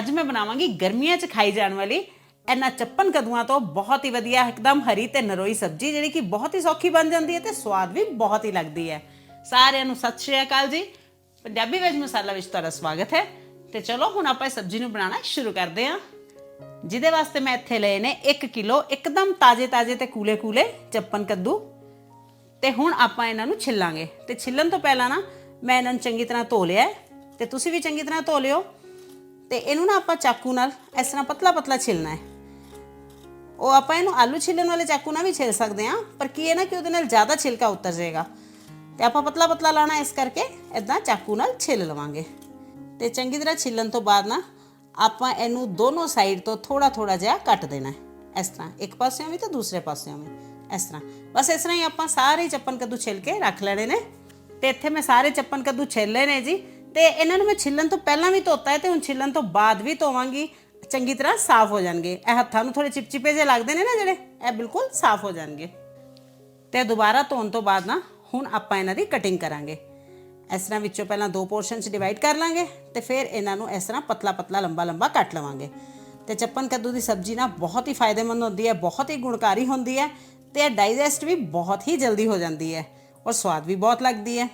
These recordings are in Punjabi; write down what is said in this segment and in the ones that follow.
ਅੱਜ ਮੈਂ ਬਣਾਵਾਂਗੀ ਗਰਮੀਆਂ 'ਚ ਖਾਈ ਜਾਣ ਵਾਲੀ ਇਹਨਾਂ ਚੱਪਨ ਕਦੂਆਂ ਤੋਂ ਬਹੁਤ ਹੀ ਵਧੀਆ, ਇੱਕਦਮ ਹਰੀ ਤੇ ਨਰੋਈ ਸਬਜ਼ੀ, ਜਿਹੜੀ ਕਿ ਬਹੁਤ ਹੀ ਸੌਖੀ ਬਣ ਜਾਂਦੀ ਹੈ ਤੇ ਸਵਾਦ ਵੀ ਬਹੁਤ ਹੀ ਲੱਗਦੀ ਹੈ। ਸਾਰਿਆਂ ਨੂੰ ਸਤਿ ਸ਼੍ਰੀ ਅਕਾਲ ਜੀ। ਪੰਜਾਬੀ ਵੈਜ ਮਸਾਲਾ ਵਿੱਚ ਤੁਹਾਡਾ ਸਵਾਗਤ ਹੈ। ਤੇ ਚਲੋ, ਹੁਣ ਆਪਾਂ ਇਸ ਸਬਜ਼ੀ ਨੂੰ ਬਣਾਉਣਾ ਸ਼ੁਰੂ ਕਰਦੇ ਹਾਂ। ਜਿਹਦੇ ਵਾਸਤੇ ਮੈਂ ਇੱਥੇ ਲਏ ਨੇ 1 ਕਿਲੋ ਇੱਕਦਮ ਤਾਜ਼ੇ-ਤਾਜ਼ੇ ਤੇ ਕੂਲੇ-ਕੂਲੇ ਚੱਪਨ ਕੱਦੂ। ਤੇ ਹੁਣ ਆਪਾਂ ਇਹਨਾਂ ਨੂੰ ਛਿੱਲਾਂਗੇ। ਤੇ ਛਿੱਲਣ ਤੋਂ ਪਹਿਲਾਂ ਨਾ ਮੈਂ ਇਹਨਾਂ ਨੂੰ ਚੰਗੀ ਤਰ੍ਹਾਂ ਧੋ ਲਿਆ ਹੈ। ਤੇ ਤੁਸੀਂ ਵੀ ਚੰਗੀ ਤਰ੍ਹਾਂ ਧੋ ਲਿਓ। ਤੇ ਇਹਨੂੰ ਨਾ ਆਪਾਂ ਚਾਕੂ ਨਾਲ ਇਸ ਤਰ੍ਹਾਂ ਪਤਲਾ-ਪਤਲਾ ਛਿੱਲਣਾ ਹੈ। ਉਹ ਆਪਾਂ ਇਹਨੂੰ ਆਲੂ ਛਿੱਲਣ ਵਾਲੇ ਚਾਕੂ ਨਾਲ ਵੀ ਛਿੱਲ ਸਕਦੇ ਹਾਂ, ਪਰ ਕੀ ਹੈ ਨਾ ਕਿ ਉਹਦੇ ਨਾਲ ਜ਼ਿਆਦਾ ਛਿਲਕਾ ਉਤਰ ਜਾਏਗਾ। ਤੇ ਆਪਾਂ ਪਤਲਾ-ਪਤਲਾ ਲਾਣਾ ਇਸ ਕਰਕੇ ਇਦਾਂ ਚਾਕੂ ਨਾਲ ਛਿੱਲ ਲਵਾਂਗੇ। ਤੇ ਚੰਗੀ ਤਰ੍ਹਾਂ ਛਿੱਲਣ ਤੋਂ ਬਾਅਦ ਨਾ ਆਪਾਂ ਇਹਨੂੰ ਦੋਨੋਂ ਸਾਈਡ ਤੋਂ ਥੋੜਾ-ਥੋੜਾ ਜਿਹਾ ਕੱਟ ਦੇਣਾ ਹੈ। ਇਸ ਤਰ੍ਹਾਂ ਇੱਕ ਪਾਸਿਓਂ ਵੀ ਤੇ ਦੂਸਰੇ ਪਾਸਿਓਂ ਵੀ। ਇਸ ਤਰ੍ਹਾਂ। ਬਸ ਇਸ ਤਰ੍ਹਾਂ ਹੀ ਆਪਾਂ ਸਾਰੇ ਚੱਪਨ ਕੱਦੂ ਛਿੱਲ ਕੇ ਰੱਖ ਲੈਣੇ ਨੇ। ਤੇ ਇੱਥੇ ਮੈਂ ਸਾਰੇ ਚੱਪਨ ਕੱਦੂ ਛਿੱਲ ਲਏ ਨੇ ਜੀ। ਤੇ ਇਹਨਾਂ ਨੂੰ ਮੈਂ ਛਿੱਲਣ ਤੋਂ ਪਹਿਲਾਂ ਵੀ ਧੋਤਾ ਹੈ ਤੇ ਹੁਣ ਛਿੱਲਣ ਤੋਂ ਬਾਅਦ ਵੀ ਧੋਵਾਂਗੀ। ਚੰਗੀ ਤਰ੍ਹਾਂ ਸਾਫ਼ ਹੋ ਜਾਣਗੇ। ਇਹ ਹੱਥਾਂ ਨੂੰ ਥੋੜੇ ਚਿਪਚਿਪੇ ਜਿਹੇ ਲੱਗਦੇ ਨੇ ਨਾ ਜਿਹੜੇ, ਇਹ ਬਿਲਕੁਲ ਸਾਫ਼ ਹੋ ਜਾਣਗੇ। ਤੇ ਦੁਬਾਰਾ ਧੋਣ ਤੋਂ ਬਾਅਦ ਨਾ ਹੁਣ ਆਪਾਂ ਇਹਨਾਂ ਦੀ ਕਟਿੰਗ ਕਰਾਂਗੇ। ਇਸ ਤਰ੍ਹਾਂ ਵਿੱਚੋਂ ਪਹਿਲਾਂ ਦੋ ਪੋਰਸ਼ਨ 'ਚ ਡਿਵਾਈਡ ਕਰ ਲਾਂਗੇ ਤੇ ਫਿਰ ਇਹਨਾਂ ਨੂੰ ਇਸ ਤਰ੍ਹਾਂ ਪਤਲਾ ਪਤਲਾ ਲੰਬਾ ਲੰਬਾ ਕੱਟ ਲਵਾਂਗੇ। ਤੇ ਚੱਪਨ ਕੱਦੂ ਦੀ ਸਬਜ਼ੀ ਨਾ ਬਹੁਤ ਹੀ ਫਾਇਦੇਮੰਦ ਹੁੰਦੀ ਹੈ, ਬਹੁਤ ਹੀ ਗੁਣਕਾਰੀ ਹੁੰਦੀ ਹੈ ਤੇ ਇਹ ਡਾਈਜੈਸਟ ਵੀ ਬਹੁਤ ਹੀ ਜਲਦੀ ਹੋ ਜਾਂਦੀ ਹੈ ਔਰ ਸਵਾਦ ਵੀ ਬਹੁਤ ਲੱਗਦੀ ਹੈ।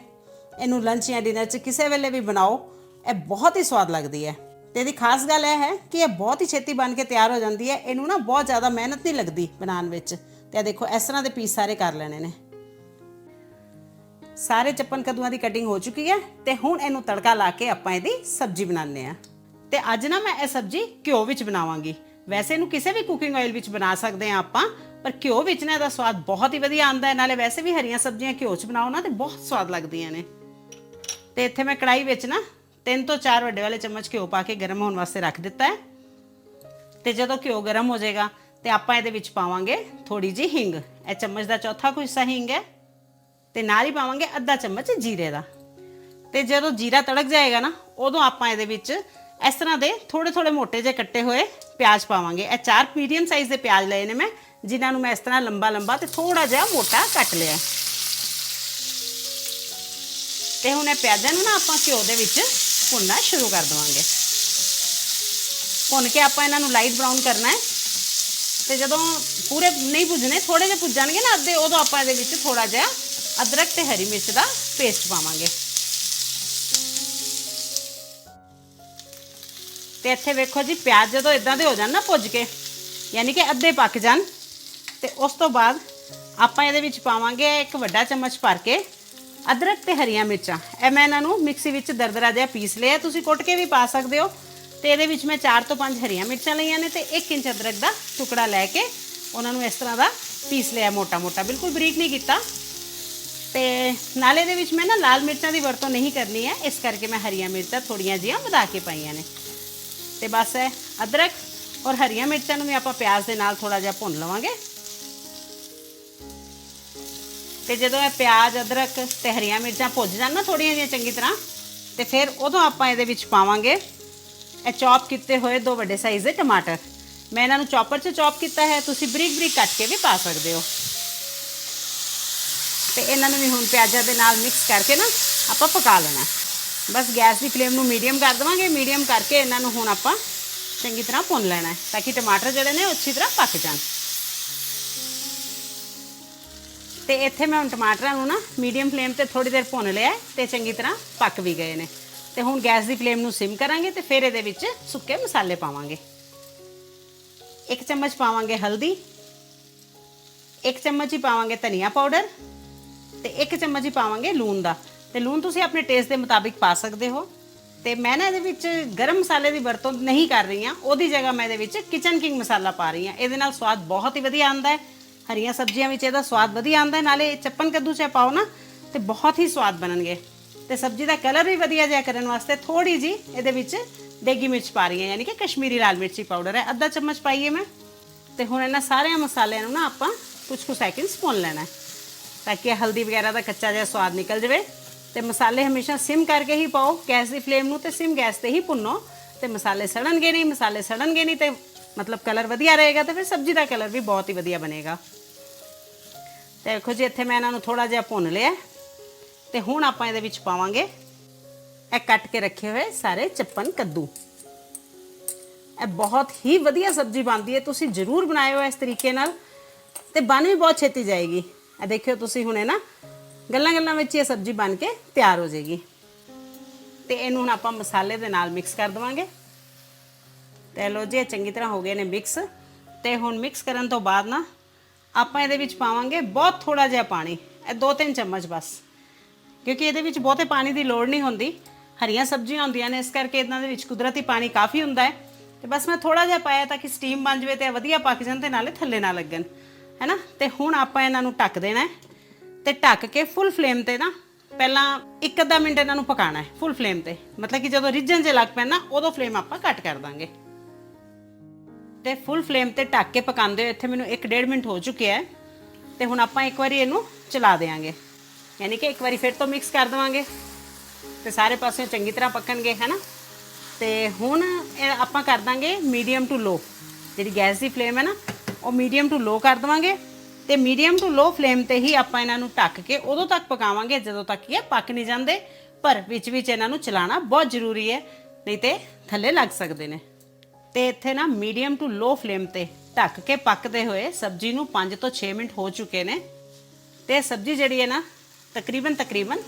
ਇਹਨੂੰ ਲੰਚ ਜਾਂ ਡਿਨਰ 'ਚ ਕਿਸੇ ਵੇਲੇ ਵੀ ਬਣਾਓ, ਇਹ ਬਹੁਤ ਹੀ ਸਵਾਦ ਲੱਗਦੀ ਹੈ। ਤੇ ਇਹਦੀ ਖਾਸ ਗੱਲ ਇਹ ਹੈ ਕਿ ਇਹ ਬਹੁਤ ਹੀ ਛੇਤੀ ਬਣ ਕੇ ਤਿਆਰ ਹੋ ਜਾਂਦੀ ਹੈ, ਇਹਨੂੰ ਨਾ ਬਹੁਤ ਜ਼ਿਆਦਾ ਮਿਹਨਤ ਨਹੀਂ ਲੱਗਦੀ ਬਣਾਉਣ ਵਿੱਚ। ਤੇ ਇਹ ਦੇਖੋ, ਇਸ ਤਰ੍ਹਾਂ ਦੇ ਪੀਸ ਸਾਰੇ ਕਰ ਲੈਣੇ ਨੇ। ਸਾਰੇ ਚੱਪਨ ਕਦੂਆਂ ਦੀ ਕਟਿੰਗ ਹੋ ਚੁੱਕੀ ਹੈ ਤੇ ਹੁਣ ਇਹਨੂੰ ਤੜਕਾ ਲਾ ਕੇ ਆਪਾਂ ਇਹਦੀ ਸਬਜ਼ੀ ਬਣਾਉਂਦੇ ਆ ਤੇ ਅੱਜ ਨਾ ਮੈਂ ਇਹ ਸਬਜ਼ੀ ਘਿਓ ਵਿੱਚ ਬਣਾਵਾਂਗੀ। ਵੈਸੇ ਇਹਨੂੰ ਕਿਸੇ ਵੀ ਕੁਕਿੰਗ ਆਇਲ ਵਿੱਚ ਬਣਾ ਸਕਦੇ ਆ ਆਪਾਂ, ਪਰ ਘਿਓ ਵਿੱਚ ਨਾ ਇਹਦਾ ਸਵਾਦ ਬਹੁਤ ਹੀ ਵਧੀਆ ਆਉਂਦਾ ਹੈ। ਨਾਲੇ ਵੈਸੇ ਵੀ ਹਰੀਆਂ ਸਬਜ਼ੀਆਂ ਘਿਓ 'ਚ ਬਣਾਓ ਨਾ ਤੇ ਬਹੁਤ ਸਵਾਦ ਲੱਗਦੀਆਂ ਨੇ। ਤੇ ਇੱਥੇ ਮੈਂ ਕੜਾਈ ਵਿੱਚ ਨਾ ਤਿੰਨ ਤੋਂ ਚਾਰ ਵੱਡੇ ਵਾਲੇ ਚਮਚ ਘਿਓ ਪਾ ਕੇ ਗਰਮ ਹੋਣ ਵਾਸਤੇ ਰੱਖ ਦਿੱਤਾ ਹੈ। ਤੇ ਜਦੋਂ ਘਿਓ ਗਰਮ ਹੋ ਜਾਏਗਾ ਤੇ ਆਪਾਂ ਇਹਦੇ ਵਿੱਚ ਪਾਵਾਂਗੇ ਥੋੜੀ ਜੀ ਹਿੰਗ। ਇਹ ਚਮਚ ਦਾ ਚੌਥਾ ਕੁ ਹਿੱਸਾ ਹਿੰਗ ਹੈ। ਤੇ ਨਾਲ ਹੀ ਪਾਵਾਂਗੇ ਅੱਧਾ ਚਮਚ ਜੀਰੇ ਦਾ। ਤੇ ਜਦੋਂ ਜੀਰਾ ਤੜਕ ਜਾਏਗਾ ਨਾ, ਉਦੋਂ ਆਪਾਂ ਇਹਦੇ ਵਿੱਚ ਇਸ ਤਰ੍ਹਾਂ ਦੇ ਥੋੜੇ ਥੋੜੇ ਮੋਟੇ ਜਿਹੇ ਕੱਟੇ ਹੋਏ ਪਿਆਜ਼ ਪਾਵਾਂਗੇ। ਇਹ ਚਾਰ ਮੀਡੀਅਮ ਸਾਈਜ਼ ਦੇ ਪਿਆਜ਼ ਲਏ ਨੇ ਮੈਂ, ਜਿਨ੍ਹਾਂ ਨੂੰ ਮੈਂ ਇਸ ਤਰ੍ਹਾਂ ਲੰਬਾ ਲੰਬਾ ਤੇ ਥੋੜਾ ਜਿਹਾ ਮੋਟਾ ਕੱਟ ਲਿਆ। ਤੇ ਹੁਣ ਇਹ ਪਿਆਜ਼ਾਂ ਨੂੰ ਨਾ ਆਪਾਂ ਘਿਓ ਦੇ ਵਿੱਚ ਭੁੰਨਣਾ ਸ਼ੁਰੂ ਕਰ ਦਵਾਂਗੇ। ਭੁੰਨ ਕੇ ਆਪਾਂ ਇਹਨਾਂ ਨੂੰ ਲਾਈਟ ਬਰਾਊਨ ਕਰਨਾ ਹੈ। ਤੇ ਜਦੋਂ ਪੂਰੇ ਨਹੀਂ ਭੁੱਜਣੇ ਥੋੜੇ ਜਿਹੇ ਭੁੱਜ ਜਾਣਗੇ ਨਾ ਅੱਧੇ, ਉਦੋਂ ਆਪਾਂ ਇਹਦੇ ਵਿੱਚ ਥੋੜਾ ਜਿਹਾ ਅਦਰਕ ਤੇ ਹਰੀ ਮਿਰਚ ਦਾ ਪੇਸਟ ਪਾਵਾਂਗੇ। ਤੇ ਇੱਥੇ ਵੇਖੋ ਜੀ, ਪਿਆਜ਼ ਜਦੋਂ ਇਦਾਂ ਦੇ ਹੋ ਜਾਣ ਨਾ ਭੁੱਜ ਕੇ, ਯਾਨੀ ਕਿ ਅੱਧੇ ਪੱਕ ਜਾਣ, ਤੇ ਉਸ ਤੋਂ ਬਾਅਦ ਆਪਾਂ ਇਹਦੇ ਵਿੱਚ ਪਾਵਾਂਗੇ ਇੱਕ ਵੱਡਾ ਚਮਚ ਭਰ ਕੇ ਅਦਰਕ ਤੇ ਹਰੀਆਂ ਮਿਰਚਾਂ। ਇਹ ਮੈਂ ਇਹਨਾਂ ਨੂੰ ਮਿਕਸੀ ਵਿੱਚ ਦਰਦਰਾ ਜਿਹਾ ਪੀਸ ਲਿਆ। ਤੁਸੀਂ ਕੁੱਟ ਕੇ ਵੀ ਪਾ ਸਕਦੇ ਹੋ। ਤੇ ਇਹਦੇ ਵਿੱਚ ਮੈਂ 4 ਤੋਂ 5 ਹਰੀਆਂ ਮਿਰਚਾਂ ਲਈਆਂ ਨੇ ਤੇ 1 ਇੰਚ ਅਦਰਕ ਦਾ ਟੁਕੜਾ ਲੈ ਕੇ ਉਹਨਾਂ ਨੂੰ ਇਸ ਤਰ੍ਹਾਂ ਦਾ ਪੀਸ ਲਿਆ ਮੋਟਾ-ਮੋਟਾ। ਬਿਲਕੁਲ ਬਰੀਕ ਨਹੀਂ ਕੀਤਾ। ਤੇ ਨਾਲੇ ਦੇ ਵਿੱਚ ਮੈਂ ਨਾ ਲਾਲ ਮਿਰਚਾਂ ਦੀ ਵਰਤੋਂ ਨਹੀਂ ਕਰਨੀ ਹੈ। ਇਸ ਕਰਕੇ ਮੈਂ ਹਰੀਆਂ ਮਿਰਚਾਂ ਥੋੜੀਆਂ ਜੀਆਂ ਵਧਾ ਕੇ ਪਾਈਆਂ ਨੇ। ਤੇ ਬਸ ਹੈ ਅਦਰਕ ਔਰ ਹਰੀਆਂ ਮਿਰਚਾਂ ਨੂੰ ਵੀ ਆਪਾਂ ਪਿਆਜ਼ ਦੇ ਨਾਲ ਥੋੜਾ ਜਿਹਾ ਭੁੰਨ ਲਵਾਂਗੇ। ਤੇ ਜਦੋਂ ਇਹ ਪਿਆਜ਼, ਅਦਰਕ ਤੇ ਹਰੀਆਂ ਮਿਰਚਾਂ ਭੁੱਜ ਜਾਣ ਨਾ ਥੋੜੀਆਂ ਜਿਹੀਆਂ ਚੰਗੀ ਤਰ੍ਹਾਂ, ਤੇ ਫਿਰ ਉਦੋਂ ਆਪਾਂ ਇਹਦੇ ਵਿੱਚ ਪਾਵਾਂਗੇ ਇਹ ਚੌਪ ਕੀਤੇ ਹੋਏ ਦੋ ਵੱਡੇ ਸਾਈਜ਼ ਦੇ ਟਮਾਟਰ। ਮੈਂ ਇਹਨਾਂ ਨੂੰ ਚੌਪਰ 'ਚ ਚੌਪ ਕੀਤਾ ਹੈ, ਤੁਸੀਂ ਬਰੀਕ ਬਰੀਕ ਕੱਟ ਕੇ ਵੀ ਪਾ ਸਕਦੇ ਹੋ। ਤੇ ਇਹਨਾਂ ਨੂੰ ਵੀ ਹੁਣ ਪਿਆਜ਼ਾਂ ਦੇ ਨਾਲ ਮਿਕਸ ਕਰਕੇ ਨਾ ਆਪਾਂ ਪਕਾ ਲੈਣਾ। ਬਸ ਗੈਸ ਦੀ ਫਲੇਮ ਨੂੰ ਮੀਡੀਅਮ ਕਰ ਦੇਵਾਂਗੇ ਮੀਡੀਅਮ ਕਰਕੇ ਇਹਨਾਂ ਨੂੰ ਹੁਣ ਆਪਾਂ ਚੰਗੀ ਤਰ੍ਹਾਂ ਭੁੰਨ ਲੈਣਾ ਤਾਂ ਕਿ ਟਮਾਟਰ ਜਿਹੜੇ ਨੇ ਉਹ ਅੱਛੀ ਤਰ੍ਹਾਂ ਪੱਕ ਜਾਣ। ਤੇ ਇੱਥੇ ਮੈਂ ਹੁਣ ਟਮਾਟਰਾਂ ਨੂੰ ਨਾ ਮੀਡੀਅਮ ਫਲੇਮ ਤੇ ਥੋੜੀ ਦੇਰ ਭੁੰਨ ਲਿਆ ਹੈ ਤੇ ਚੰਗੀ ਤਰ੍ਹਾਂ ਪੱਕ ਵੀ ਗਏ ਨੇ। ਤੇ ਹੁਣ ਗੈਸ ਦੀ ਫਲੇਮ ਨੂੰ ਸਿਮ ਕਰਾਂਗੇ ਤੇ ਫਿਰ ਇਹਦੇ ਵਿੱਚ ਸੁੱਕੇ ਮਸਾਲੇ ਪਾਵਾਂਗੇ। ਇੱਕ ਚਮਚ ਪਾਵਾਂਗੇ ਹਲਦੀ, ਇੱਕ ਚਮਚ ਹੀ ਪਾਵਾਂਗੇ ਧਨੀਆ ਪਾਊਡਰ ਤੇ ਇੱਕ ਚਮਚ ਹੀ ਪਾਵਾਂਗੇ ਲੂਣ ਦਾ। ਤੇ ਲੂਣ ਤੁਸੀਂ ਆਪਣੇ ਟੇਸਟ ਦੇ ਮੁਤਾਬਿਕ ਪਾ ਸਕਦੇ ਹੋ। ਤੇ ਮੈਂ ਨਾ ਇਹਦੇ ਵਿੱਚ ਗਰਮ ਮਸਾਲੇ ਦੀ ਵਰਤੋਂ ਨਹੀਂ ਕਰ ਰਹੀ ਹਾਂ। ਉਹਦੀ ਜਗ੍ਹਾ ਮੈਂ ਇਹਦੇ ਵਿੱਚ ਕਿਚਨ ਕਿੰਗ ਮਸਾਲਾ ਪਾ ਰਹੀ ਹਾਂ। ਇਹਦੇ ਨਾਲ ਸਵਾਦ ਬਹੁਤ ਹੀ ਵਧੀਆ ਆਉਂਦਾ ਹੈ। ਹਰੀਆਂ ਸਬਜ਼ੀਆਂ ਵਿੱਚ ਇਹਦਾ ਸਵਾਦ ਵਧੀਆ ਆਉਂਦਾ, ਨਾਲੇ ਚੱਪਨ ਕੱਦੂ ਚ ਪਾਓ ਨਾ, ਤੇ ਬਹੁਤ ਹੀ ਸਵਾਦ ਬਣਨਗੇ। ਤੇ ਸਬਜ਼ੀ ਦਾ ਕਲਰ ਵੀ ਵਧੀਆ ਜਿਹਾ ਕਰਨ ਵਾਸਤੇ ਥੋੜੀ ਜੀ ਇਹਦੇ ਵਿੱਚ ਦੇਗੀ ਮਿਰਚ ਪਾ ਰਹੀ ਹਾਂ, ਯਾਨੀ ਕਿ ਕਸ਼ਮੀਰੀ ਲਾਲ ਮਿਰਚੀ ਪਾਊਡਰ ਹੈ। ਅੱਧਾ ਚਮਚ ਪਾਈਏ ਮੈਂ। ਤੇ ਹੁਣ ਇਹਨਾਂ ਸਾਰਿਆਂ ਮਸਾਲਿਆਂ ਨੂੰ ਨਾ ਆਪਾਂ ਕੁਝ ਕੁ ਸੈਕਿੰਡਸ ਭੁੰਨ ਲੈਣਾ ਤਾਂ ਕਿ ਹਲਦੀ ਵਗੈਰਾ ਦਾ ਕੱਚਾ ਜਿਹਾ ਸਵਾਦ ਨਿਕਲ ਜਾਵੇ। ਤੇ ਮਸਾਲੇ ਹਮੇਸ਼ਾ ਸਿਮ ਕਰਕੇ ਹੀ ਪਾਓ, ਗੈਸ ਦੀ ਫਲੇਮ ਨੂੰ ਤੇ ਸਿਮ ਗੈਸ ਤੇ ਹੀ ਭੁੰਨੋ। ਤੇ ਮਸਾਲੇ ਸੜਨਗੇ ਨਹੀਂ, ਮਸਾਲੇ ਸੜਨਗੇ ਨਹੀਂ ਤੇ ਮਤਲਬ ਕਲਰ ਵਧੀਆ ਰਹੇਗਾ ਤੇ ਫਿਰ ਸਬਜ਼ੀ ਦਾ ਕਲਰ ਵੀ ਬਹੁਤ ਹੀ ਵਧੀਆ ਬਣੇਗਾ। ਦੇਖੋ ਜੀ, ਇੱਥੇ ਮੈਂ ਇਹਨਾਂ ਨੂੰ ਥੋੜਾ ਜਿਹਾ ਭੁੰਨ ਲਿਆ। ਤੇ ਹੁਣ ਆਪਾਂ ਇਹਦੇ ਵਿੱਚ ਪਾਵਾਂਗੇ ਇਹ ਕੱਟ ਕੇ ਰੱਖੇ ਹੋਏ ਸਾਰੇ ਚੱਪਨ ਕੱਦੂ। ਇਹ ਬਹੁਤ ਹੀ ਵਧੀਆ ਸਬਜ਼ੀ ਬਣਦੀ ਹੈ, ਤੁਸੀਂ ਜ਼ਰੂਰ ਬਣਾਇਓ ਇਸ ਤਰੀਕੇ ਨਾਲ। ਤੇ ਬਣ ਵੀ ਬਹੁਤ ਛੇਤੀ ਜਾਏਗੀ। ਇਹ ਦੇਖਿਓ ਤੁਸੀਂ ਹੁਣੇ ਨਾ, ਗੱਲਾਂ ਗੱਲਾਂ ਵਿੱਚ ਇਹ ਸਬਜ਼ੀ ਬਣ ਕੇ ਤਿਆਰ ਹੋ ਜਾਏਗੀ। ਤੇ ਇਹਨੂੰ ਹੁਣ ਆਪਾਂ ਮਸਾਲੇ ਦੇ ਨਾਲ ਮਿਕਸ ਕਰ ਦਵਾਂਗੇ। ਤੇ ਲੋ ਜੀ, ਇਹ ਚੰਗੀ ਤਰ੍ਹਾਂ ਹੋ ਗਏ ਨੇ ਮਿਕਸ ਤੇ ਹੁਣ ਮਿਕਸ ਕਰਨ ਤੋਂ ਬਾਅਦ ਨਾ ਆਪਾਂ ਇਹਦੇ ਵਿੱਚ ਪਾਵਾਂਗੇ ਬਹੁਤ ਥੋੜਾ ਜਿਹਾ ਪਾਣੀ, ਇਹ 2-3 ਚਮਚ ਬਸ। ਕਿਉਂਕਿ ਇਹਦੇ ਵਿੱਚ ਬਹੁਤੇ ਪਾਣੀ ਦੀ ਲੋੜ ਨਹੀਂ ਹੁੰਦੀ, ਹਰੀਆਂ ਸਬਜ਼ੀਆਂ ਹੁੰਦੀਆਂ ਨੇ, ਇਸ ਕਰਕੇ ਇਹਨਾਂ ਦੇ ਵਿੱਚ ਕੁਦਰਤੀ ਪਾਣੀ ਕਾਫੀ ਹੁੰਦਾ ਹੈ। ਤੇ ਬਸ ਮੈਂ ਥੋੜਾ ਜਿਹਾ ਪਾਇਆ ਤਾਂ ਕਿ ਸਟੀਮ ਬਣ ਜਵੇ ਤੇ ਵਧੀਆ ਪੱਕ ਜਾਣ ਤੇ ਨਾਲੇ ਥੱਲੇ ਨਾ ਲੱਗਣ ਹੈਨਾ ਤੇ ਹੁਣ ਆਪਾਂ ਇਹਨਾਂ ਨੂੰ ਢੱਕ ਦੇਣਾ ਹੈ। ਤੇ ਢੱਕ ਕੇ ਫੁੱਲ ਫਲੇਮ ਤੇ ਨਾ, ਪਹਿਲਾਂ ਇੱਕ ਅੱਧਾ ਮਿੰਟ ਇਹਨਾਂ ਨੂੰ ਪਕਾਣਾ ਹੈ ਫੁੱਲ ਫਲੇਮ ਤੇ। ਮਤਲਬ ਕਿ ਜਦੋਂ ਰਿੱਝਣ ਜੇ ਲੱਗ ਪੈਣ ਨਾ, ਉਦੋਂ ਫਲੇਮ ਆਪਾਂ ਘੱਟ ਕਰ ਦਾਂਗੇ। ਤੇ ਫੁੱਲ ਫਲੇਮ ਤੇ ਢੱਕ ਕੇ ਪਕਾਉਂਦੇ ਹੋ ਇੱਥੇ ਮੈਨੂੰ 1.5 ਮਿੰਟ ਹੋ ਚੁੱਕਿਆ ਹੈ ਤੇ ਹੁਣ ਆਪਾਂ ਇੱਕ ਵਾਰੀ ਇਹਨੂੰ ਚਲਾ ਦੇਵਾਂਗੇ ਯਾਨੀ ਕਿ ਇੱਕ ਵਾਰੀ ਫਿਰ ਤੋਂ ਮਿਕਸ ਕਰ ਦੇਵਾਂਗੇ। ਤੇ ਸਾਰੇ ਪਾਸੇ ਚੰਗੀ ਤਰ੍ਹਾਂ ਪੱਕਣਗੇ, ਹੈਨਾ? ਤੇ ਹੁਣ ਇਹ ਆਪਾਂ ਕਰ ਦਾਂਗੇ ਮੀਡੀਅਮ ਟੂ ਲੋ ਜਿਹੜੀ ਗੈਸ ਦੀ ਫਲੇਮ ਹੈ ਨਾ, ਉਹ ਮੀਡੀਅਮ ਟੂ ਲੋ ਕਰ ਦੇਵਾਂਗੇ। ਤੇ ਮੀਡੀਅਮ ਟੂ ਲੋ ਫਲੇਮ ਤੇ ਹੀ ਆਪਾਂ ਇਹਨਾਂ ਨੂੰ ਢੱਕ ਕੇ ਉਦੋਂ ਤੱਕ ਪਕਾਵਾਂਗੇ ਜਦੋਂ ਤੱਕ ਇਹ ਪੱਕ ਨਹੀਂ ਜਾਂਦੇ। ਪਰ ਵਿੱਚ ਵਿੱਚ ਇਹਨਾਂ ਨੂੰ ਚਲਾਣਾ ਬਹੁਤ ਜ਼ਰੂਰੀ ਹੈ, ਨਹੀਂ ਤੇ ਥੱਲੇ ਲੱਗ ਸਕਦੇ ਨੇ। ਤੇ ਇੱਥੇ ਨਾ ਮੀਡੀਅਮ ਟੂ ਲੋ ਫਲੇਮ ਤੇ ਢੱਕ ਕੇ ਪੱਕਦੇ ਹੋਏ ਸਬਜ਼ੀ ਨੂੰ 5 ਤੋਂ 6 ਮਿੰਟ ਹੋ ਚੁੱਕੇ ਨੇ। ਤੇ ਸਬਜ਼ੀ ਜਿਹੜੀ ਹੈ ਨਾ, ਤਕਰੀਬਨ ਤਕਰੀਬਨ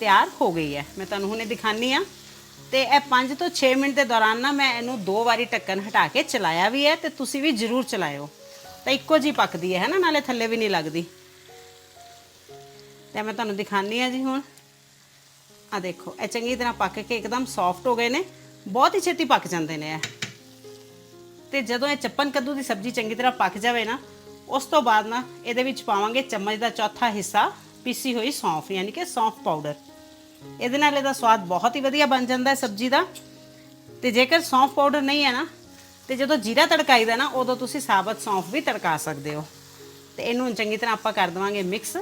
ਤਿਆਰ ਹੋ ਗਈ ਹੈ। ਮੈਂ ਤੁਹਾਨੂੰ ਹੁਣੇ ਦਿਖਾਨੀ ਆ। ਤੇ ਇਹ 5 ਤੋਂ 6 ਮਿੰਟ ਦੇ ਦੌਰਾਨ ਨਾ ਮੈਂ ਇਹਨੂੰ ਦੋ ਵਾਰੀ ਢੱਕਣ ਹਟਾ ਕੇ ਚਲਾਇਆ ਵੀ ਹੈ ਤੇ ਤੁਸੀਂ ਵੀ ਜ਼ਰੂਰ ਚਲਾਇਓ। ਤਾਂ ਇੱਕੋ ਜੀ ਪੱਕਦੀ ਹੈ ਹੈਨਾ ਨਾਲੇ ਥੱਲੇ ਵੀ ਨਹੀਂ ਲੱਗਦੀ। ਤੇ ਮੈਂ ਤੁਹਾਨੂੰ ਦਿਖਾਨੀ ਆ ਜੀ ਹੁਣ। ਆ ਦੇਖੋ, ਇਹ ਚੰਗੀ ਤਰ੍ਹਾਂ ਪੱਕ ਕੇ ਇੱਕਦਮ ਸੌਫਟ ਹੋ ਗਏ ਨੇ। ਬਹੁਤ ਹੀ ਛੇਤੀ ਪੱਕ ਜਾਂਦੇ ਨੇ ਇਹ। ਤੇ ਜਦੋਂ ਇਹ ਚੱਪਨ ਕੱਦੂ ਦੀ ਸਬਜ਼ੀ ਚੰਗੀ ਤਰ੍ਹਾਂ ਪੱਕ ਜਾਵੇ ਨਾ, ਉਸ ਤੋਂ ਬਾਅਦ ਨਾ ਇਹਦੇ ਵਿੱਚ ਪਾਵਾਂਗੇ ਚਮਚ ਦਾ ਚੌਥਾ ਹਿੱਸਾ, ਪੀਸੀ ਹੋਈ ਸੌਂਫ, ਯਾਨੀ ਕਿ ਸੌਂਫ ਪਾਊਡਰ। ਇਹਦੇ ਨਾਲ ਇਹਦਾ ਸਵਾਦ ਬਹੁਤ ਹੀ ਵਧੀਆ ਬਣ ਜਾਂਦਾ ਹੈ ਸਬਜ਼ੀ ਦਾ। ਤੇ ਜੇਕਰ ਸੌਂਫ ਪਾਊਡਰ ਨਹੀਂ ਹੈ ਨਾ, ਤੇ ਜਦੋਂ ਜੀਰਾ ਤੜਕਾਈਦਾ ਨਾ, ਉਦੋਂ ਤੁਸੀਂ ਸਾਬਤ ਸੌਂਫ ਵੀ ਤੜਕਾ ਸਕਦੇ ਹੋ। ਤੇ ਇਹਨੂੰ ਚੰਗੀ ਤਰ੍ਹਾਂ ਆਪਾਂ ਕਰ ਦੇਵਾਂਗੇ ਮਿਕਸ।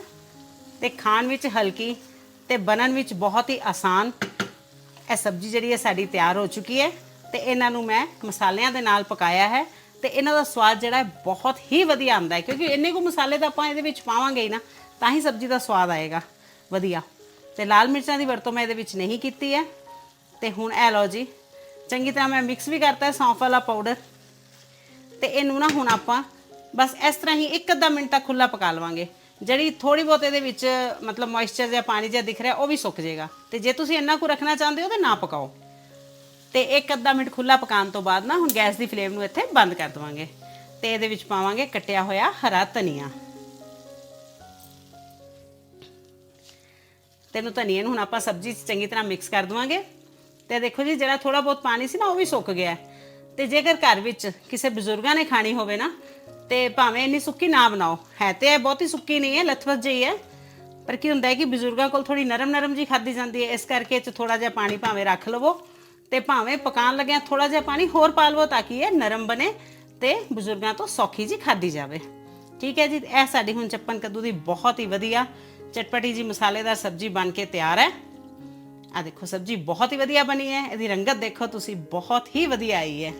ਤੇ ਖਾਣ ਵਿੱਚ ਹਲਕੀ ਤੇ ਬਣਨ ਵਿੱਚ ਬਹੁਤ ਹੀ ਆਸਾਨ ਇਹ ਸਬਜ਼ੀ ਜਿਹੜੀ ਹੈ ਸਾਡੀ ਤਿਆਰ ਹੋ ਚੁੱਕੀ ਹੈ। ਤੇ ਇਹਨਾਂ ਨੂੰ ਮੈਂ ਮਸਾਲਿਆਂ ਦੇ ਨਾਲ ਪਕਾਇਆ ਹੈ ਤੇ ਇਹਨਾਂ ਦਾ ਸਵਾਦ ਜਿਹੜਾ ਹੈ ਬਹੁਤ ਹੀ ਵਧੀਆ ਆਉਂਦਾ ਹੈ, ਕਿਉਂਕਿ ਇੰਨੇ ਕੁ ਮਸਾਲੇ ਤਾਂ ਆਪਾਂ ਇਹਦੇ ਵਿੱਚ ਪਾਵਾਂਗੇ ਹੀ ਨਾ, ਤਾਂ ਹੀ ਸਬਜ਼ੀ ਦਾ ਸਵਾਦ ਆਏਗਾ। ਵਧੀਆ। ਤੇ ਲਾਲ ਮਿਰਚਾਂ ਦੀ ਵਰਤੋਂ ਮੈਂ ਇਹਦੇ ਵਿੱਚ ਨਹੀਂ ਕੀਤੀ ਹੈ। ਤੇ ਹੁਣ ਇਹ ਲਓ ਜੀ, ਚੰਗੀ ਤਰ੍ਹਾਂ ਮੈਂ ਮਿਕਸ ਵੀ ਕਰਤਾ ਹੈ, ਸੌਂਫ ਵਾਲਾ ਪਾਊਡਰ ਤੇ ਇਹਨੂੰ ਨਾ ਹੁਣ ਆਪਾਂ ਬਸ ਇਸ ਤਰ੍ਹਾਂ ਹੀ ਇੱਕ ਅੱਧਾ ਮਿੰਟ ਤੱਕ ਖੁੱਲਾ ਪਕਾ ਲਵਾਂਗੇ। ਜਿਹੜੀ ਥੋੜੀ ਬਹੁਤ ਇਹਦੇ ਵਿੱਚ ਮਤਲਬ ਮੋਇਸਚਰ ਜਾਂ ਪਾਣੀ ਜਿਹਾ ਦਿਖ ਰਿਹਾ, ਉਹ ਵੀ ਸੁੱਕ ਜਾਏਗਾ। ਤੇ ਜੇ ਤੁਸੀਂ ਇੰਨਾ ਕੁ ਰੱਖਣਾ ਚਾਹੁੰਦੇ ਹੋ ਤਾਂ ਨਾ ਪਕਾਓ। ਤੇ ਇੱਕ ਅੱਧਾ ਮਿੰਟ ਖੁੱਲਾ ਪਕਾਉਣ ਤੋਂ ਬਾਅਦ ਨਾ ਹੁਣ ਗੈਸ ਦੀ ਫਲੇਮ ਨੂੰ ਇੱਥੇ ਬੰਦ ਕਰ ਦਵਾਂਗੇ। ਤੇ ਇਹਦੇ ਵਿੱਚ ਪਾਵਾਂਗੇ ਕੱਟਿਆ ਹੋਇਆ ਹਰਾ ਧਨੀਆ। ਤੈਨੂੰ ਧਨੀਏ ਨੂੰ ਹੁਣ ਆਪਾਂ ਸਬਜ਼ੀ 'ਚ ਚੰਗੀ ਤਰ੍ਹਾਂ ਮਿਕਸ ਕਰ ਦਵਾਂਗੇ। ਤੇ ਦੇਖੋ ਜੀ, ਜਿਹੜਾ ਥੋੜਾ ਬਹੁਤ ਪਾਣੀ ਸੀ ਨਾ, ਉਹ ਵੀ ਸੁੱਕ ਗਿਆ। ਹੈ। ਤੇ ਜੇਕਰ ਘਰ ਵਿੱਚ ਕਿਸੇ ਬਜ਼ੁਰਗਾਂ ਨੇ ਖਾਣੀ ਹੋਵੇ ਨਾ, ਤੇ ਭਾਵੇਂ ਇੰਨੀ ਸੁੱਕੀ ਨਾ ਬਣਾਓ। ਹੈ ਤੇ ਇਹ ਬਹੁਤੀ ਸੁੱਕੀ ਨਹੀਂ ਹੈ ਲਥਪਥ ਜਿਹੀ ਹੈ। ਪਰ ਕੀ ਹੁੰਦਾ ਹੈ ਕਿ ਬਜ਼ੁਰਗਾਂ ਕੋਲ ਥੋੜੀ ਨਰਮ ਨਰਮ ਜੀ ਖਾਦੀ ਜਾਂਦੀ ਹੈ। ਇਸ ਕਰਕੇ ਇਹ 'ਚ ਥੋੜਾ ਜਿਹਾ ਪਾਣੀ ਭਾਵੇਂ ਰੱਖ ਲਵੋ। ਤੇ ਭਾਵੇਂ ਪਕਾਉਣ ਲੱਗਿਆ ਥੋੜਾ ਜਿਹਾ ਪਾਣੀ ਹੋਰ ਪਾ ਲਵੋ ਤਾਂ ਕਿ ਇਹ ਨਰਮ ਬਣੇ ਤੇ ਬਜ਼ੁਰਗਾਂ ਤੋਂ ਸੌਖੀ ਜੀ ਖਾਦੀ ਜਾਵੇ। ਠੀਕ ਹੈ ਜੀ, ਇਹ ਸਾਡੀ ਹੁਣ ਚੱਪਨ ਕੱਦੂ ਦੀ ਬਹੁਤ ਹੀ ਵਧੀਆ ਚਟਪਟੀ ਜੀ ਮਸਾਲੇਦਾਰ ਸਬਜ਼ੀ ਬਣ ਕੇ ਤਿਆਰ ਹੈ। ਆ ਦੇਖੋ, ਸਬਜ਼ੀ ਬਹੁਤ ਹੀ ਵਧੀਆ ਬਣੀ ਹੈ। ਇਹਦੀ ਰੰਗਤ ਦੇਖੋ, ਤੁਸੀਂ ਬਹੁਤ ਹੀ ਵਧੀਆ ਆਈ ਹੈ।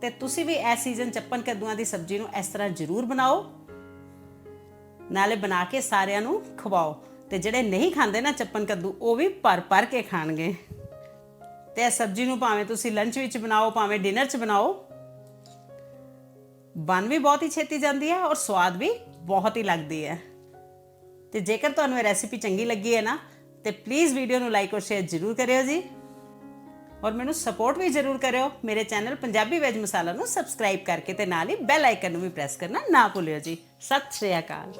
ਤੇ ਤੁਸੀਂ ਵੀ ਇਸ ਸੀਜ਼ਨ ਚੱਪਨ ਕੱਦੂਆਂ ਦੀ ਸਬਜ਼ੀ ਨੂੰ ਇਸ ਤਰ੍ਹਾਂ ਜ਼ਰੂਰ ਬਣਾਓ। ਨਾਲੇ ਬਣਾ ਕੇ ਸਾਰਿਆਂ ਨੂੰ ਖਵਾਓ। ਤੇ ਜਿਹੜੇ ਨਹੀਂ ਖਾਂਦੇ ਨਾ ਚੱਪਨ ਕੱਦੂ, ਉਹ ਵੀ ਭਰ ਭਰ ਕੇ ਖਾਣਗੇ। ਤੇ ਇਹ ਸਬਜ਼ੀ ਨੂੰ ਭਾਵੇਂ ਤੁਸੀਂ ਲੰਚ ਵਿੱਚ ਬਣਾਓ, ਭਾਵੇਂ ਡਿਨਰ 'ਚ ਬਣਾਓ ਬਣ ਵੀ ਬਹੁਤ ਹੀ ਛੇਤੀ ਜਾਂਦੀ ਹੈ ਔਰ ਸਵਾਦ ਵੀ ਬਹੁਤ ਹੀ ਲੱਗਦੀ ਹੈ। ਤੇ ਜੇਕਰ ਤੁਹਾਨੂੰ ਇਹ ਰੈਸਿਪੀ ਚੰਗੀ ਲੱਗੀ ਹੈ ਨਾ, ਤੇ ਪਲੀਜ਼ ਵੀਡੀਓ ਨੂੰ ਲਾਈਕ ਔਰ ਸ਼ੇਅਰ ਜ਼ਰੂਰ ਕਰਿਓ ਜੀ। ਔਰ ਮੈਨੂੰ ਸਪੋਰਟ ਵੀ ਜ਼ਰੂਰ ਕਰਿਓ। ਮੇਰੇ ਚੈਨਲ ਪੰਜਾਬੀ ਵੈਜ ਮਸਾਲਾ ਨੂੰ ਸਬਸਕ੍ਰਾਈਬ ਕਰਕੇ ਤੇ ਨਾਲ ਹੀ ਬੈਲ ਆਈਕਨ ਨੂੰ ਵੀ ਪ੍ਰੈਸ ਕਰਨਾ ਨਾ ਭੁੱਲਿਓ ਜੀ। ਸਤਿ ਸ਼੍ਰੀ ਅਕਾਲ।